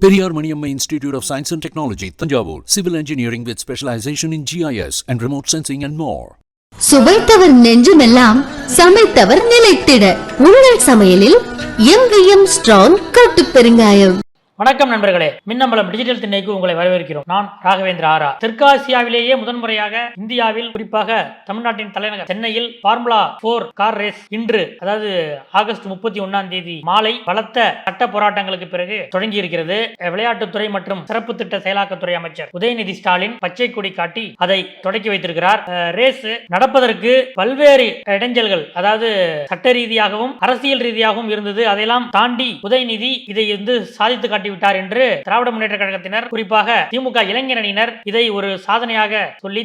Periyar Maniamma Institute of Science and Technology, Tanjavur, Civil Engineering with specialization in GIS and remote sensing and more. சுவைத்தவர் நெஞ்சுமெல்லாம் சமைத்தவர் நிலைத்திட உங்கள் சமையலில் எங்கேயும் strong கட்டு பெருங்காயம் வணக்கம் நண்பர்களே. மின்னம்பலம் டிஜிட்டல் திண்ணைக்கு உங்களை வரவேற்கிறோம். நான் ராகவேந்திர ஆரா. தெற்காசியாவிலேயே முதன்முறையாக இந்தியாவில் குறிப்பாக தமிழ்நாட்டின் தலைநகர் சென்னையில் பார்முலா போர் கார் ரேஸ் இன்று அதாவது ஆகஸ்ட் முப்பத்தி ஒன்னாம் தேதி மாலை பலத்த சட்ட போராட்டங்களுக்கு பிறகு தொடங்கி இருக்கிறது விளையாட்டுத்துறை மற்றும் சிறப்பு திட்ட செயலாக்கத்துறை அமைச்சர் உதயநிதி ஸ்டாலின் பச்சை கொடி காட்டி அதை தொடக்கி வைத்திருக்கிறார். ரேஸ் நடப்பதற்கு பல்வேறு இடைஞ்சல்கள் அதாவது சட்ட ரீதியாகவும் அரசியல் ரீதியாகவும் இருந்தது. அதையெல்லாம் தாண்டி உதயநிதி இதை வந்து சாதித்து காட்டி காட்டிவிட்டார் என்று திராவிட முன்னேற்ற கழகத்தினர் குறிப்பாக திமுக இளைஞரணியினர் இதை ஒரு சாதனையாக சொல்லி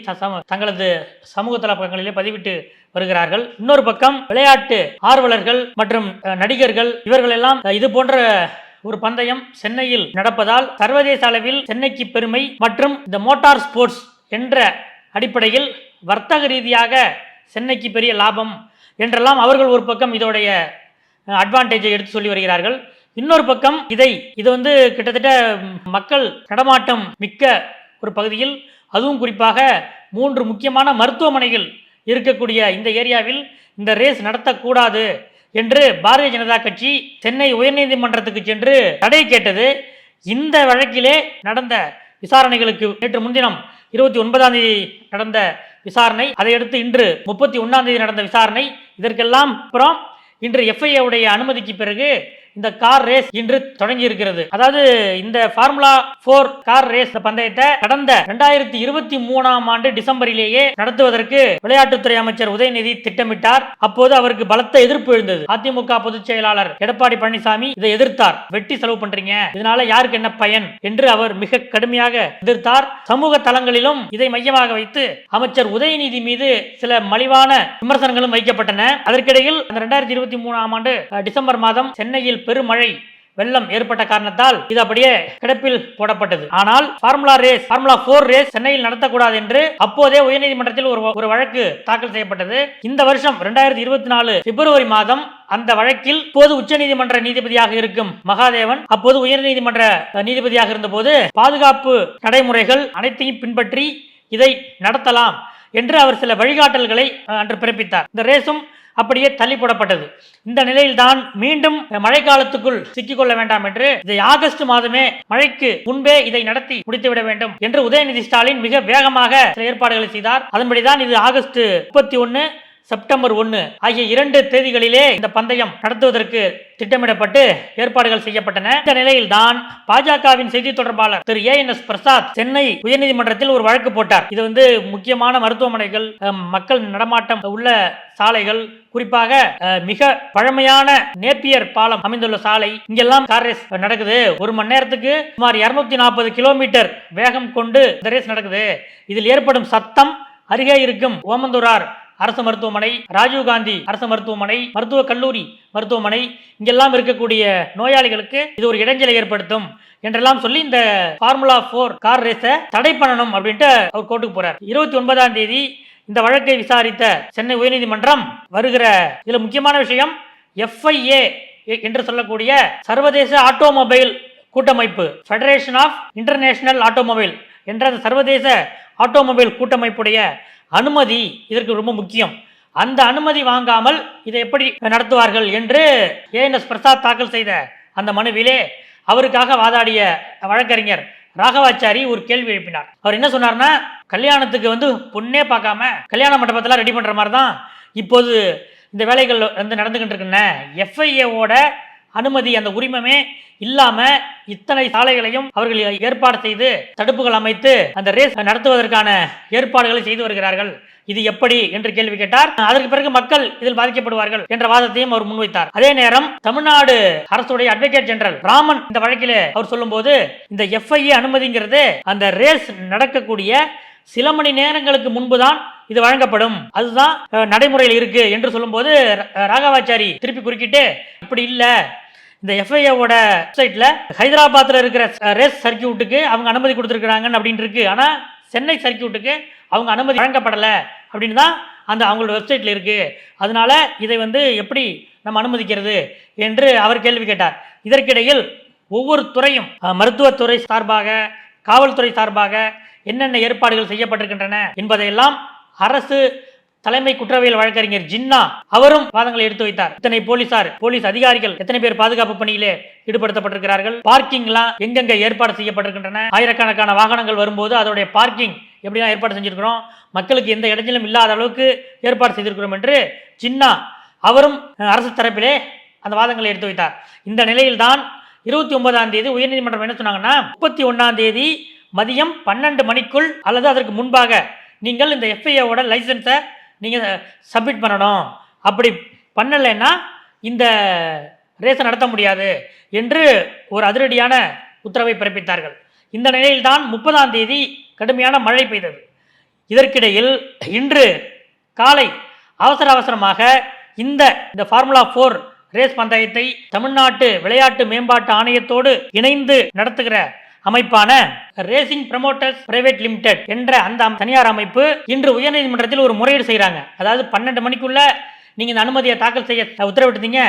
தங்களது சமூக தளப்பக்கங்களிலே பதிவிட்டு வருகிறார்கள். இன்னொரு பக்கம் விளையாட்டு ஆர்வலர்கள் மற்றும் நடிகர்கள் இவர்கள் எல்லாம் இது போன்ற ஒரு பந்தயம் சென்னையில் நடப்பதால் சர்வதேச அளவில் சென்னைக்கு பெருமை மற்றும் இந்த மோட்டார் ஸ்போர்ட்ஸ் என்ற அடிப்படையில் வர்த்தக ரீதியாக சென்னைக்கு பெரிய லாபம் என்றெல்லாம் அவர்கள் ஒரு பக்கம் இதோடைய அட்வான்டேஜை எடுத்து சொல்லி வருகிறார்கள். இன்னொரு பக்கம் இதை இது வந்து கிட்டத்தட்ட மக்கள் நடமாட்டம் மிக்க ஒரு பகுதியில் அதுவும் குறிப்பாக மூன்று முக்கியமான மருத்துவமனைகள் இருக்கக்கூடிய இந்த ஏரியாவில் இந்த ரேஸ் நடத்தக்கூடாது என்று பாரதிய ஜனதா கட்சி சென்னை உயர்நீதிமன்றத்துக்கு சென்று தடை கேட்டது. இந்த வழக்கிலே நடந்த விசாரணைகளுக்கு நேற்று முன்தினம் இருபத்தி ஒன்பதாம் தேதி நடந்த விசாரணை அதையடுத்து இன்று முப்பத்தி ஒன்றாம் தேதி நடந்த விசாரணை இதற்கெல்லாம் அப்புறம் இன்று எஃப்ஐஏ உடைய அனுமதிக்கு பிறகு இந்த கார் ரேஸ் இன்று தொடங்கி இருக்கிறது. அதாவது இந்த ஃபார்முலா போர் கார் ரேஸ் பந்தயத்தை கடந்த இரண்டாயிரத்தி இருபத்தி மூணாம் ஆண்டு டிசம்பரிலேயே நடத்துவதற்கு விளையாட்டுத்துறை அமைச்சர் உதயநிதி திட்டமிட்டார். அப்போது அவருக்கு பலத்த எதிர்ப்பு எழுந்தது. அதிமுக பொதுச் செயலாளர் எடப்பாடி பழனிசாமி இதை எதிர்த்தார். வெட்டி செலவு பண்றீங்க. இதனால யாருக்கு என்ன பயன் என்று அவர் மிக கடுமையாக எதிர்த்தார். சமூக தளங்களிலும் இதை மையமாக வைத்து அமைச்சர் உதயநிதி மீது சில மலிவான விமர்சனங்களும் வைக்கப்பட்டன. அதற்கிடையில் அந்த இரண்டாயிரத்தி இருபத்தி மூணாம் ஆண்டு அஹ், டிசம்பர் மாதம் சென்னையில் பெருமழை வெள்ளம் ஏற்பட்ட காரணத்தால் இது அப்படியே கிடப்பில் போடப்பட்டது. ஆனால் formula race formula four race சென்னையில் நடத்தக்கூடாது என்று அப்போதே உயர்நீதிமன்றத்தில் ஒரு ஒரு வழக்கு தாக்கல் செய்யப்பட்டது. இந்த வருஷம் இரண்டாயிரத்தி இருபத்தி நாலு பிப்ரவரி மாதம் அந்த வழக்கில் இப்போது உச்சநீதிமன்ற நீதிபதியாக இருக்கும் மகாதேவன் அப்போது உயர்நீதிமன்ற நீதிபதியாக இருந்தபோது பாதுகாப்பு நடைமுறைகள் அனைத்தையும் பின்பற்றி இதை நடத்தலாம் என்று அவர் சில வழிகாட்டல்களை அன்று பிறப்பித்தார். இந்த ரேஸும் அப்படியே தள்ளி போடப்பட்டது. இந்த நிலையில்தான் மீண்டும் மழைக்காலத்துக்குள் சிக்கிக்கொள்ள வேண்டாம் என்று இதை ஆகஸ்ட் மாதமே மழைக்கு முன்பே இதை நடத்தி முடித்துவிட வேண்டும் என்று உதயநிதி ஸ்டாலின் மிக வேகமாக சில ஏற்பாடுகளை செய்தார். அதன்படிதான் இது ஆகஸ்ட் முப்பத்தி ஒன்னு செப்டம்பர் ஒன்னு ஆகிய இரண்டு தேதிகளிலே இந்த பந்தயம் நடத்துவதற்கு திட்டமிடப்பட்டு ஏற்பாடுகள் செய்யப்பட்டன. இந்த நிலையில் தான் பாஜகவின் செய்தி தொடர்பாளர் Thiru A N S Prasad Chennai உயர்நீதிமன்றத்தில் ஒரு வழக்கு போட்டார். இது வந்து முக்கியமான மருத்துவமனைகள் மக்கள் நடமாட்டம் உள்ள சாலைகள் குறிப்பாக மிக பழமையான நேப்பியர் பாலம் அமைந்துள்ள சாலை. இங்கெல்லாம் கார் ரேஸ் நடக்குது. ஒரு மணி நேரத்துக்கு சுமார் இருநூத்தி நாற்பது கிலோமீட்டர் வேகம் கொண்டு இந்த ரேஸ் நடக்குது. இதில் ஏற்படும் சத்தம் அருகே இருக்கும் ஓமந்தூரார் அரசு மருத்துவமனை ராஜீவ்காந்தி அரசு மருத்துவமனை மருத்துவக் கல்லூரி மருத்துவமனை இங்கெல்லாம் இருக்கக்கூடிய நோயாளிகளுக்கு இது ஒரு இடைஞ்சலை ஏற்படுத்தும் என்றெல்லாம் சொல்லி இந்த ஃபார்முலா போர் கார் ரேஸை தடை பண்ணணும் அப்படின்ட்டு அவர் கோர்ட்டுக்கு போறார். இருபத்தி ஒன்பதாம் தேதி இந்த வழக்கை விசாரித்த சென்னை உயர்நீதிமன்றம் வருகிற இதுல முக்கியமான விஷயம் எஃப்ஐஏ என்று சொல்லக்கூடிய சர்வதேச ஆட்டோமொபைல் கூட்டமைப்பு ஃபெடரேஷன் ஆஃப் இன்டர்நேஷனல் ஆட்டோமொபைல் என்ற அந்த சர்வதேச ஆட்டோமொபைல் கூட்டமைப்புடைய அனுமதி இதற்கு ரொம்ப முக்கியம். அந்த அனுமதி வாங்காமல் இதை எப்படி நடத்துவார்கள் என்று ஏஎன்எஸ் பிரசாத் தாக்கல் செய்த அந்த மனுவிலே அவருக்காக வாதாடிய வழக்கறிஞர் ராகவாச்சாரி ஒரு கேள்வி எழுப்பினார். அவர் என்ன சொன்னார்னா கல்யாணத்துக்கு வந்து பொண்ணே பார்க்காம கல்யாண மண்டபத்தெல்லாம் ரெடி பண்ணுற மாதிரி தான் இப்போது இந்த வேலைகள் வந்து நடந்துகிட்டு இருக்குன்னு எஃப்ஐஏவோட அனுமதி அந்த உரிமமே இல்லாம இத்தனை சாலைகளையும் அவர்கள் ஏற்பாடு செய்து தடுப்புகள் அமைத்து அந்த ரேஸ் நடத்துவதற்கான ஏற்பாடுகளை செய்து வருகிறார்கள். இது எப்படி என்று கேள்வி கேட்டார். அதற்கு பிறகு மக்கள் இதில் பாதிக்கப்படுவார்கள் என்ற வாதத்தையும் அவர் முன்வைத்தார். அதே நேரம் தமிழ்நாடு அரசுடைய அட்வொகேட் ஜெனரல் ராமன் இந்த வழக்கிலே அவர் சொல்லும்போது இந்த எஃப்ஐஏ அனுமதிங்கிறது அந்த ரேஸ் நடக்கக்கூடிய சில மணி நேரங்களுக்கு முன்புதான் இது வழங்கப்படும். அதுதான் நடைமுறையில் இருக்கு என்று சொல்லும்போது ர- ராகவாச்சாரி திருப்பி குறுக்கிட்டு இப்படி இல்லை. இந்த எஃப்ஐஏவோட வெப்சைட்ல ஹைதராபாத்ல இருக்கிற ரேஸ் சர்க்கியூட்டுக்கு அவங்க அனுமதி கொடுத்துருக்காங்க அப்படின்னு இருக்கு. ஆனால் சென்னை சர்க்கியூட்டுக்கு அவங்க அனுமதி வழங்கப்படல அப்படின்னு தான் அந்த அவங்களோட வெப்சைட்ல இருக்கு. அதனால இதை வந்து எப்படி நம்ம அனுமதிக்கிறது என்று அவர் கேள்வி கேட்டார். இதற்கிடையில் ஒவ்வொரு துறையும் மருத்துவத்துறை சார்பாக காவல்துறை சார்பாக என்னென்ன ஏற்பாடுகள் செய்யப்பட்டிருக்கின்றன என்பதையெல்லாம் அரசு தலைமை குற்றவியல் வழக்கறிஞர் ஜின்னா அவரும் வாதங்களை எடுத்து வைத்தார். இத்தனை போலீசார் போலீஸ் அதிகாரிகள் எத்தனை பேர் பாதுகாப்பு பணியிலே ஈடுபடுத்தப்பட்டிருக்கிறார்கள்? பார்க்கிங்லாம் எங்கெங்க ஏற்பாடு செய்யப்பட்டிருக்கின்றன? ஆயிரக்கணக்கான வாகனங்கள் வரும்போது அதோடைய பார்க்கிங் எப்படிலாம் ஏற்பாடு செஞ்சிருக்கிறோம்? மக்களுக்கு எந்த இடைஞ்சலும் இல்லாத அளவுக்கு ஏற்பாடு செய்திருக்கிறோம் என்று ஜின்னா அவரும் அரசு தரப்பிலே அந்த வாதங்களை எடுத்து வைத்தார். இந்த நிலையில்தான் இருபத்தி ஒன்பதாம் தேதி உயர்நீதிமன்றம் என்ன சொன்னாங்கன்னா முப்பத்தி ஒன்னாம் தேதி மதியம் பன்னெண்டு மணிக்குள் அல்லது அதற்கு முன்பாக நீங்கள் இந்த எஃப்ஐஏவோட லைசன்ஸை நீங்கள் சப்மிட் பண்ணணும். அப்படி பண்ணலைன்னா இந்த ரேஸை நடத்த முடியாது என்று ஒரு அதிரடியான உத்தரவை பிறப்பித்தார்கள். இந்த நிலையில்தான் முப்பதாம் தேதி கடுமையான மழை பெய்தது. இதற்கிடையில் இன்று காலை அவசர அவசரமாக இந்த இந்த ஃபார்முலா ஃபோர் ரேஸ் பந்தயத்தை தமிழ்நாட்டு விளையாட்டு மேம்பாட்டு ஆணையத்தோடு இணைந்து நடத்துகிற அமைப்பான ரேசிங் ப்ரமோட்டர்ஸ் பிரைவேட் லிமிடெட் என்ற அந்த தனியார் அமைப்பு இன்று உயர்நீதிமன்றத்தில் ஒரு முறையீடு செய்கிறாங்க அதாவது பன்னெண்டு மணிக்குள்ள நீங்க இந்த அனுமதியை தாக்கல் செய்ய உத்தரவிட்டீங்க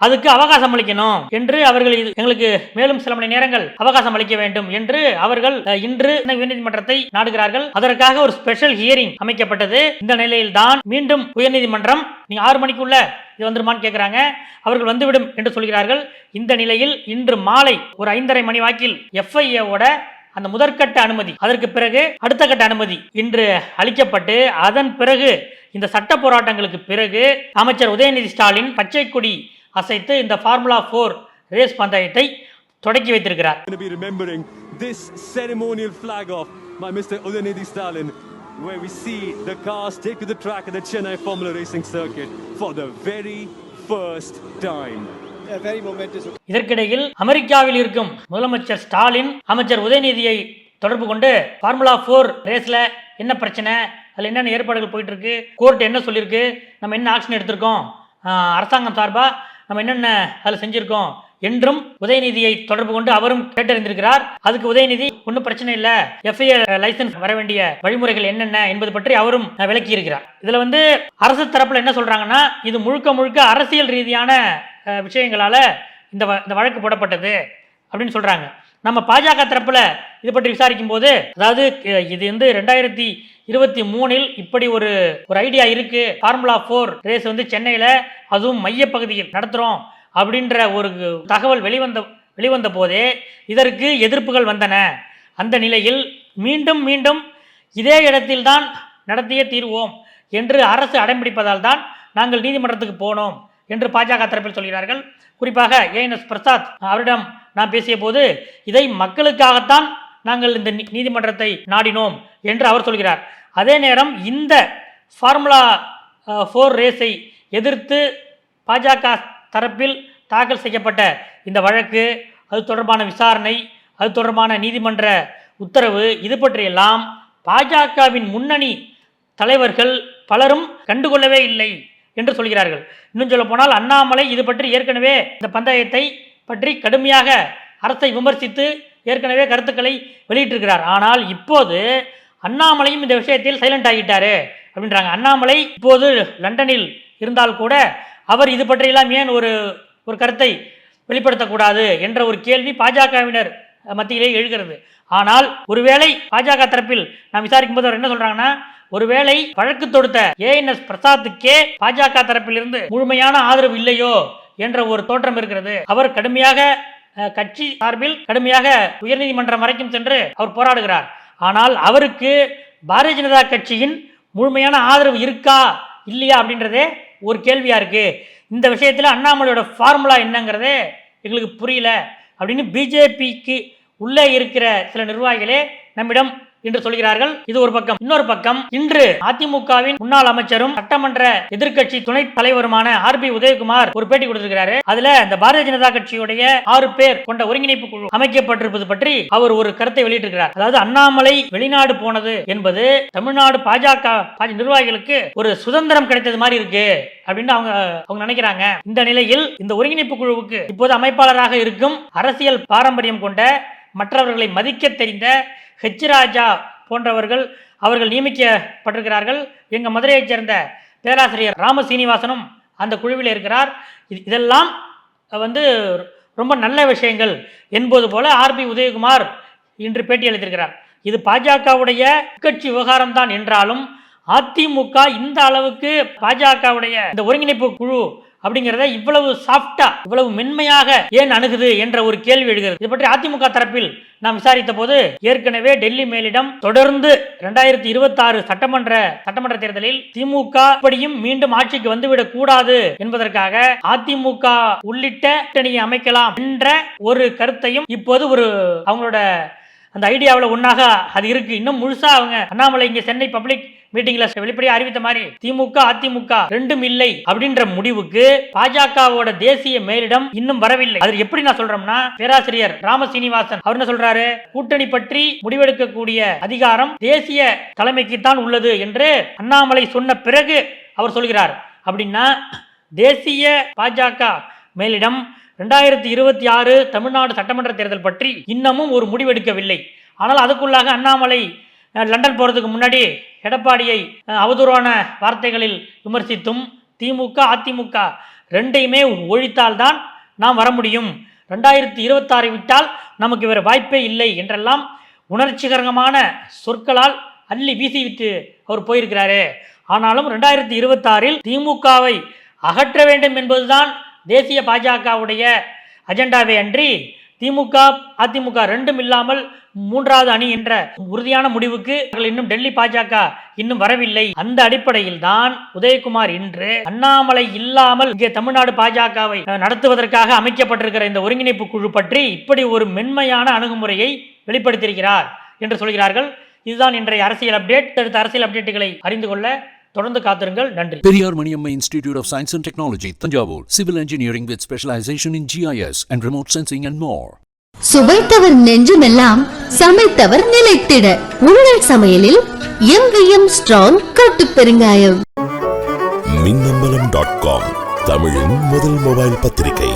அதுக்கு அவகாசம் அளிக்கணும் என்று அவர்கள் இது- எங்களுக்கு மேலும் சில மணி நேரங்கள் அவகாசம் அளிக்க வேண்டும் என்று அவர்கள் இன்று இந்த உயர்நீதிமன்றத்தை நாடுகிறார்கள். அதற்காக ஒரு ஸ்பெஷல் ஹியரிங் அமைக்கப்பட்டது. இந்த நிலையில் தான் மீண்டும் உயர்நீதிமன்றம் நீங்க ஆறு மணிக்குள்ள இது வந்துருமான்னு கேட்கிறாங்க அவர்கள் வந்துவிடும் என்று சொல்கிறார்கள். இந்த நிலையில் இன்று மாலை ஒரு ஐந்தரை மணி வாக்கில் எஃப்ஐஏவோட அந்த முதற்கட்ட அனுமதி அதற்கு பிறகு அடுத்த கட்ட அனுமதி இன்று அளிக்கப்பட்டு அதன் பிறகு இந்த சட்ட போராட்டங்களுக்கு பிறகு அமைச்சர் உதயநிதி ஸ்டாலின் பச்சை கொடி அசைத்து இந்த ஃபார்முலா ஃபோர் ரேஸ் பந்தயத்தை தொடக்கி வைத்திருக்கிறார் this ceremonial flag off by Mr. Udanidi Stalin, where we see the cars take to the track at the Chennai Formula Racing Circuit for the very first time. இதற்கிடையில் அமெரிக்காவில் இருக்கும் முதலமைச்சர் ஸ்டாலின் அமைச்சர் உதயநிதியை தொடர்பு கொண்டு ஃபார்முலா ஃபோர் ரேஸ்ல என்ன பிரச்சனை? அதில் என்னென்ன ஏற்பாடுகள் போயிட்டுருக்கு? கோர்ட் என்ன சொல்லியிருக்கு? நம்ம என்ன ஆக்ஷன் எடுத்திருக்கோம்? அரசாங்கம் சார்பாக நம்ம என்னென்ன அதில் செஞ்சுருக்கோம்? என்றும் உதயநிதியை தொடர்பு கொண்டு அவரும் கேட்டறிந்திருக்கிறார். அதுக்கு உதயநிதி ஒன்றும் பிரச்சனை இல்லை. எஃப்ஐஏ லைசன்ஸ் வர வேண்டிய வழிமுறைகள் என்னென்ன என்பது பற்றி அவரும் விளக்கி இருக்கிறார் இதில் வந்து அரசு தரப்பில் என்ன சொல்கிறாங்கன்னா இது முழுக்க முழுக்க அரசியல் ரீதியான விஷயங்களால் இந்த வ- இந்த வழக்கு போடப்பட்டது அப்படின்னு சொல்கிறாங்க நம்ம பாஜக தரப்புல இது பற்றி விசாரிக்கும் போது அதாவது இது வந்து ரெண்டாயிரத்தி இருபத்தி மூணில் இப்படி ஒரு ஒரு ஐடியா இருக்கு. ஃபார்முலா ஃபோர் ரேஸ் வந்து சென்னையில அதுவும் மையப்பகுதியில் நடத்துறோம் அப்படின்ற ஒரு தகவல் வெளிவந்த வெளிவந்த போதே இதற்கு எதிர்ப்புகள் வந்தன. அந்த நிலையில் மீண்டும் மீண்டும் இதே இடத்தில்தான் நடத்தியே தீர்வோம் என்று அரசு அடம்பிடிப்பதால் தான் நாங்கள் நீதிமன்றத்துக்கு போனோம் என்று பாஜக தரப்பில் சொல்கிறார்கள். குறிப்பாக ஏஎன்எஸ் பிரசாத் அவரிடம் நான் பேசிய போது இதை மக்களுக்காகத்தான் நாங்கள் இந்த நீதிமன்றத்தை நாடினோம் என்று அவர் சொல்கிறார். அதே நேரம் இந்த ஃபார்முலா ஃபோர் ரேஸை எதிர்த்து பாஜக தரப்பில் தாக்கல் செய்யப்பட்ட இந்த வழக்கு அது தொடர்பான விசாரணை அது தொடர்பான நீதிமன்ற உத்தரவு இது பற்றியெல்லாம் பாஜகவின் முன்னணி தலைவர்கள் பலரும் கண்டுகொள்ளவே இல்லை என்று சொல்கிறார்கள். இன்னும் சொல்ல போனால் அண்ணாமலை இது பற்றி ஏற்கனவே இந்த பந்தயத்தை பற்றி கடுமையாக அரசை விமர்சித்து ஏற்கனவே கருத்துக்களை வெளியிட்டிருக்கிறார். ஆனால் இப்போது அண்ணாமலையும் இந்த விஷயத்தில் சைலண்ட் ஆகிட்டாரு அப்படின்றாங்க. அண்ணாமலை இப்போது லண்டனில் இருந்தால் கூட அவர் இது பற்றியெல்லாம் ஏன் ஒரு ஒரு கருத்தை வெளிப்படுத்தக்கூடாது என்ற ஒரு கேள்வி பாஜகவினர் மத்தியிலே எழுகிறது. ஆனால் ஒருவேளை பாஜக தரப்பில் நான் விசாரிக்கும் போது அவர் என்ன சொல்றாங்கன்னா ஒருவேளை வழக்கு தொடுத்த ஏஎன்எஸ் பிரசாத்துக்கே பாஜக தரப்பிலிருந்து முழுமையான ஆதரவு இல்லையோ என்ற ஒரு தோற்றம் இருக்கிறது. அவர் கடுமையாக கட்சி சார்பில் கடுமையாக உயர்நீதிமன்றம் வரைக்கும் சென்று அவர் போராடுகிறார். ஆனால் அவருக்கு பாரதிய ஜனதா கட்சியின் முழுமையான ஆதரவு இருக்கா இல்லையா அப்படின்றதே ஒரு கேள்வியா இருக்கு. இந்த விஷயத்தில் அண்ணாமலையோட ஃபார்முலா என்னங்கிறதே எங்களுக்கு புரியல. அப்படின்னு பிஜேபிக்கு உள்ளே இருக்கிற சில நிர்வாகிகளே நம்மிடம் என்று சொல்கிறார்கள். இது ஒரு பக்கம். இன்னொரு பக்கம் இன்று அதிமுகவின் முன்னாள் அமைச்சரும் சட்டமன்ற எதிர்க்கட்சி துணைத் தலைவருமான ஆர் பி உதயகுமார் ஒரு பேட்டி கொடுத்திருக்கிறாரு. அதுல இந்த பாரதிய ஜனதா கட்சியுடைய ஆறு பேர் கொண்ட ஒருங்கிணைப்பு குழு அமைக்கப்பட்டிருப்பது பற்றி அவர் ஒரு கருத்தை வெளியிட்டிருக்கிறார். அதாவது அண்ணாமலை வெளிநாடு போனது என்பது தமிழ்நாடு பாஜக பாஜ நிர்வாகிகளுக்கு ஒரு சுதந்திரம் கிடைத்தது மாதிரி இருக்கு அப்படின்னு அவங்க அவங்க நினைக்கிறாங்க. இந்த நிலையில் இந்த ஒருங்கிணைப்பு குழுவுக்கு இப்போது அமைப்பாளராக இருக்கும் அரசியல் பாரம்பரியம் கொண்ட மற்றவர்களை மதிக்க தெரிந்த ஹெச் ராஜா போன்றவர்கள் அவர்கள் நியமிக்கப்பட்டிருக்கிறார்கள். எங்கள் மதுரையைச் சேர்ந்த பேராசிரியர் ராம சீனிவாசனும் அந்த குழுவில் இருக்கிறார். இது- இதெல்லாம் வந்து ரொம்ப நல்ல விஷயங்கள் என்பது போல ஆர்பி உதயகுமார் இன்று பேட்டி அளித்திருக்கிறார். இது பாஜகவுடைய கட்சி விவகாரம் தான் என்றாலும் அதிமுக இந்த அளவுக்கு பாஜகவுடைய இந்த ஒருங்கிணைப்பு குழு அப்படிங்கிறத இவ்வளவு சாஃப்டா இவ்வளவு மென்மையாக ஏன் அணுகுது என்ற ஒரு கேள்வி எழுகிறது. இது பற்றி அதிமுக தரப்பில் நாம் விசாரித்த போது ஏற்கனவே டெல்லி மேலிடம் தொடர்ந்து இரண்டாயிரத்தி இருபத்தி ஆறு சட்டமன்ற சட்டமன்ற தேர்தலில் திமுக இப்படியும் மீண்டும் ஆட்சிக்கு வந்துவிடக் கூடாது என்பதற்காக அதிமுக உள்ளிட்ட கூட்டணியை அமைக்கலாம் என்ற ஒரு கருத்தையும் இப்போது ஒரு அவங்களோட அந்த ஐடியாவில் ஒன்றாக அது இருக்கு. இன்னும் முழுசா அவங்க அண்ணாமலை இங்கே சென்னை பப்ளிக் மீட்டிங்ல வெளிப்படையா அறிவித்த மாதிரி திமுக அதிமுக ரெண்டும் இல்லை அப்படின்ற முடிவுக்கு பாஜகவோட தேசிய மேலிடம் இன்னும் வரவில்லை. அது எப்படி நான் சொல்றோம்னா பேராசிரியர் ராம சீனிவாசன் அவர் என்ன சொல்றாரு? கூட்டணி பற்றி முடிவெடுக்கக்கூடிய அதிகாரம் தேசிய தலைமைக்கு தான் உள்ளது என்று அண்ணாமலை சொன்ன பிறகு அவர் சொல்கிறார். அப்படின்னா தேசிய பாஜக மேலிடம் ரெண்டாயிரத்தி இருபத்தி ஆறு தமிழ்நாடு சட்டமன்ற தேர்தல் பற்றி இன்னமும் ஒரு முடிவெடுக்கவில்லை. ஆனால் அதுக்குள்ளாக அண்ணாமலை லண்டன் போகிறதுக்கு முன்னாடி எடப்பாடியை அவதூறான வார்த்தைகளில் விமர்சித்தும் திமுக அதிமுக ரெண்டையுமே ஒழித்தால்தான் நாம் வர முடியும். ரெண்டாயிரத்தி இருபத்தாறு விட்டால் நமக்கு வேறு வாய்ப்பே இல்லை என்றெல்லாம் உணர்ச்சிகரமான சொற்களால் அள்ளி வீசிவிட்டு அவர் போயிருக்கிறாரு. ஆனாலும் ரெண்டாயிரத்தி இருபத்தாறில் திமுகவை அகற்ற வேண்டும் என்பதுதான் தேசிய பாஜகவுடைய அஜெண்டாவே அன்றி திமுக அதிமுக ரெண்டும் இல்லாமல் மூன்றாவது அணி என்ற உறுதியான முடிவுக்கு இன்னும் டெல்லி பாஜக இன்னும் வரவில்லை. அந்த அடிப்படையில் தான் உதயகுமார் இன்று அண்ணாமலை இல்லாமல் இங்கே தமிழ்நாடு பாஜகவை நடத்துவதற்காக அமைக்கப்பட்டிருக்கிற இந்த ஒருங்கிணைப்பு குழு பற்றி இப்படி ஒரு மென்மையான அணுகுமுறையை வெளிப்படுத்தியிருக்கிறார் என்று சொல்கிறார்கள். இதுதான் இன்றைய அரசியல் அப்டேட். அடுத்த அரசியல் அப்டேட்டுகளை அறிந்து கொள்ள தொடர்ந்து காத்திருங்கள் நன்றி Periyar Maniamma Institute of Science and Technology, Tanjavur. Civil engineering with specialization in GIS and remote sensing and more. சுவைத்தவர் நெஞ்சுமெல்லாம் சமைத்தவர் நிலைத்திட உங்கள் சமையலில் எங்கேயும் ஸ்ட்ராங் கட்டு பெருங்காயம் மின்னம்பலம் டாட் காம் தமிழின் முதல் மொபைல் பத்திரிகை